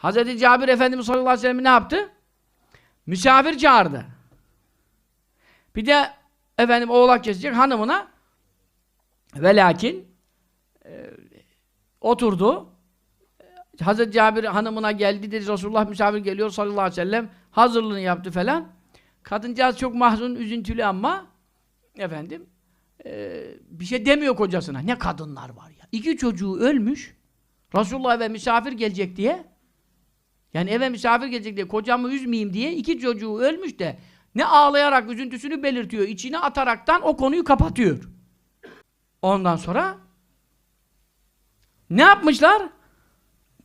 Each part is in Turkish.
Hazreti Cabir Efendimiz sallallahu aleyhi ve sellem ne yaptı? Misafir çağırdı. Bir de efendim oğlak kesecek hanımına ve lakin e, oturdu. Hazreti Cabir hanımına geldi dedi Resulullah misafir geliyor sallallahu aleyhi ve sellem hazırlığını yaptı falan. Kadıncağız çok mahzun, üzüntülü ama efendim e, bir şey demiyor kocasına. Ne kadınlar var ya. İki çocuğu ölmüş. Resulullah eve misafir gelecek diye yani eve misafir gelecek diye kocamı üzmeyeyim diye iki çocuğu ölmüş de ne ağlayarak üzüntüsünü belirtiyor, içine ataraktan o konuyu kapatıyor. Ondan sonra ne yapmışlar?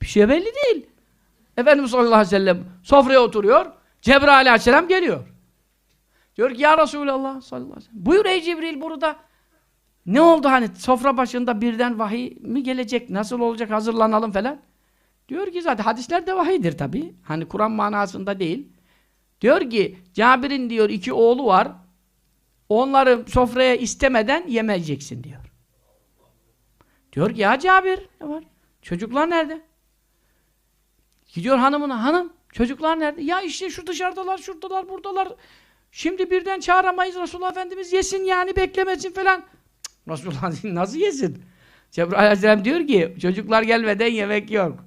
Bir şey belli değil. Efendimiz sallallahu aleyhi ve sellem sofraya oturuyor. Cebrail aleyhisselam geliyor. Diyor ki ya Resulallah sallallahu aleyhi ve sellem. Buyur ey Cibril burada. Ne oldu hani sofra başında birden vahiy mi gelecek? Nasıl olacak? Hazırlanalım falan. Diyor ki zaten hadisler de vahiydir tabi. Hani Kur'an manasında değil. Diyor ki Cabir'in diyor iki oğlu var. Onları sofraya istemeden yemeyeceksin diyor. Diyor ki ya Cabir ne var? Çocuklar nerede? Gidiyor hanımına hanım çocuklar nerede? Ya işte şu dışarıdalar şuradalar buradalar. Şimdi birden çağıramayız Resulullah Efendimiz yesin yani beklemesin falan. Cık, Resulullah nasıl yesin? Cebrail Aleyhisselam diyor ki çocuklar gelmeden yemek yok.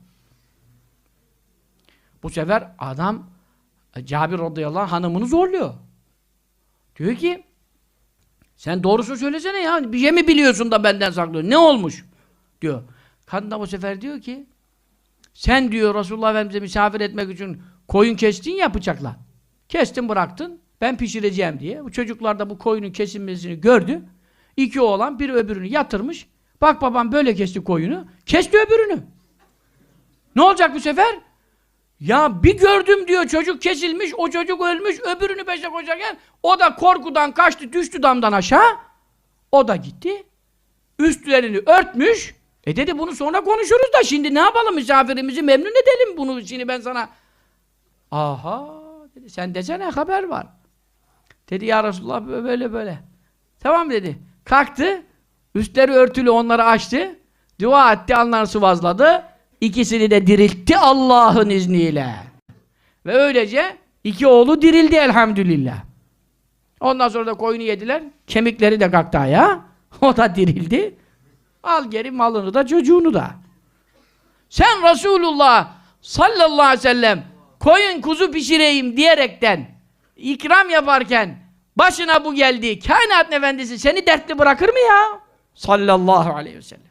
Bu sefer adam e, Cabir radıyallahu anh hanımını zorluyor. Diyor ki sen doğrusunu söylesene ya. Bir şey mi biliyorsun da benden saklıyorsun? Ne olmuş? Diyor. Kadın da bu sefer diyor ki sen diyor Resulullah Efendimiz'e misafir etmek için koyun kestin ya bıçakla. Kestin bıraktın. Ben pişireceğim diye. Bu çocuklar da bu koyunun kesilmesini gördü. İki oğlan bir öbürünü yatırmış. Bak babam böyle kesti koyunu. Kesti öbürünü. Ne olacak bu sefer? Ya bir gördüm diyor çocuk kesilmiş, o çocuk ölmüş, öbürünü peşe koşarken o da korkudan kaçtı, düştü damdan aşağı. O da gitti. Üstlerini örtmüş. E dedi bunu sonra konuşuruz da şimdi ne yapalım misafirimizi memnun edelim bunu şimdi ben sana. Aha dedi sen desene haber var. Dedi ya Resulullah böyle böyle. Tamam dedi. Kalktı. Üstleri örtülü onları açtı. Dua etti alnları sıvazladı. İkisini de diriltti Allah'ın izniyle. Ve öylece iki oğlu dirildi elhamdülillah. Ondan sonra da koyunu yediler. Kemikleri de kalktı ayağa. O da dirildi. Al geri malını da çocuğunu da. Sen Resulullah sallallahu aleyhi ve sellem koyun kuzu pişireyim diyerekten ikram yaparken başına bu geldi. Kainat efendisi seni dertli bırakır mı ya? Sallallahu aleyhi ve sellem.